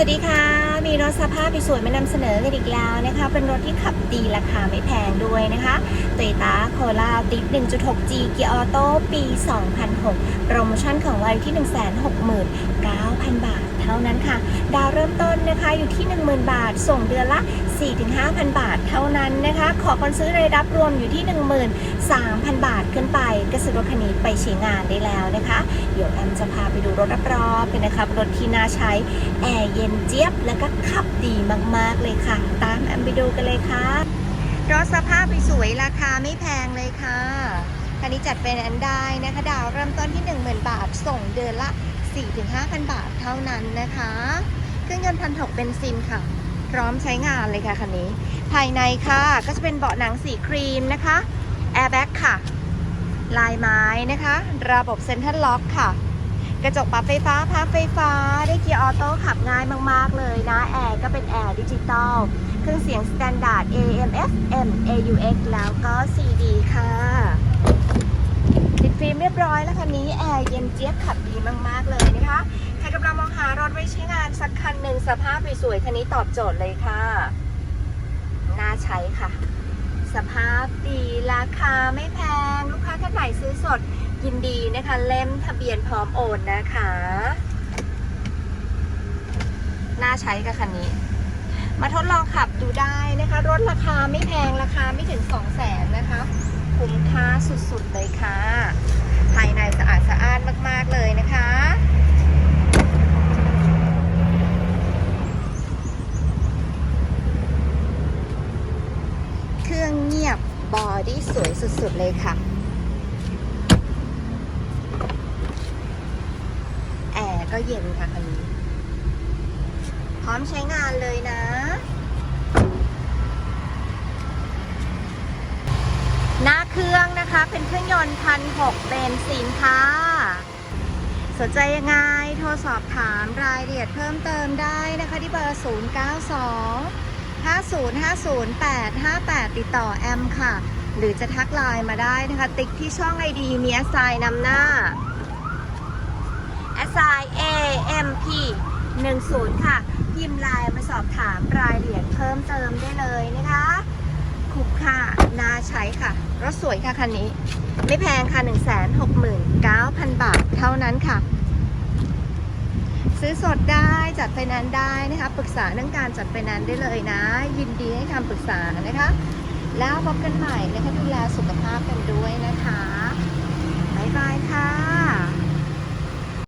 สวัสดีค่ะ มีรถสภาพสวยๆมานำเสนอกันอีกแล้วนะคะ เป็นรถที่ขับดีราคาไม่แพงด้วยนะคะโตโยต้าโคลาติด 1.6G เกียร์ออโต้ปี 2006 โปรโมชั่นของวันที่ 169,000 บาท ท่านั้นค่ะ ดาวเริ่มต้นนะคะอยู่ที่ 10,000 บาท ส่งเดือนละ 4-5,000 บาทเท่านั้นนะคะ ขอคนซื้อรายรับรวมอยู่ที่ 13,000 บาทขึ้นไปก็ซื้อรถคันนี้ไปใช้งานได้แล้วนะคะ เดี๋ยวแอมจะพาไปดูรถรอบๆกันนะคะรถที่น่าใช้แอร์เย็นเจี๊ยบแล้วก็ขับดีมากๆเลยค่ะ ตามแอมไปดูกันเลยค่ะรถสภาพสวยราคาไม่แพงเลยค่ะคันนี้จัดเป็นอันได้นะคะ ดาวเริ่มต้นที่ 10,000 บาท ส่งเดือนละ 4-5,000 บาทเท่านั้นนะคะ เครื่องยนต์พันหกเบนซินค่ะ พร้อมใช้งานเลยค่ะคันนี้ ภายในค่ะก็จะเป็นเบาะหนังสีครีมนะคะแอร์แบ็กค่ะ ลายไม้นะคะ ระบบเซ็นทรัลล็อกค่ะ กระจกปรับไฟฟ้าพับไฟฟ้า ได้เกียร์ออโต้ขับง่ายมาก ๆ เลยนะ แอร์ก็เป็นแอร์ดิจิตอล เครื่องเสียงสแตนดาร์ด AM FM AUX แล้วก็ CD ค่ะ ฟิล์มเรียบร้อยแล้วคันนี้แอร์เย็นเจี๊ยบขับดีมาก ๆ เลยนะคะ ใครกำลังมองหารถไว้ใช้งานสักคันหนึ่งสภาพสวยๆคันนี้ตอบโจทย์เลยค่ะ น่าใช้ค่ะ สภาพดีราคาไม่แพง ลูกค้าท่านไหนซื้อสดยินดีนะคะ เล่มทะเบียนพร้อมโอนนะคะ น่าใช้กับคันนี้ มาทดลองขับดูได้นะคะ รถราคาไม่แพงราคาไม่ถึง2 0 0แสนนะคะ คุ้มค่าสุดๆเลยค่ะ ภายในสะอาดสะอ้านมากๆเลยนะคะเครื่องเงียบบอดี้สวยสุด ๆ เลยค่ะ แอร์ก็เย็นค่ะคันนี้ พร้อมใช้งานเลยนะ หน้าเครื่องนะคะ เป็นเครื่องยนต์พันหกเบนซินค่ะ สนใจยังไง โทรสอบถามรายละเอียดเพิ่มเติมได้นะคะที่เบอร์ 092 5050858 ติดต่อแอมค่ะ หรือจะทักไลน์มาได้นะคะ ติ๊กที่ช่องไอดีมีแอสไซน์นำหน้า s i a m p 10 ค่ะ พิมพ์ไลน์มาสอบถามรายละเอียดเพิ่มเติมได้เลยนะคะ ใช้ค่ะ รถสวยค่ะคันนี้ ไม่แพงค่ะ 169,000 บาทเท่านั้นค่ะ ซื้อสดได้จัดไฟแนนซ์ได้นะคะปรึกษาเรื่องการจัดไฟแนนซ์ได้เลยนะ ยินดีให้คำปรึกษานะคะ แล้วพบกันใหม่นะคะดูแลสุขภาพกันด้วย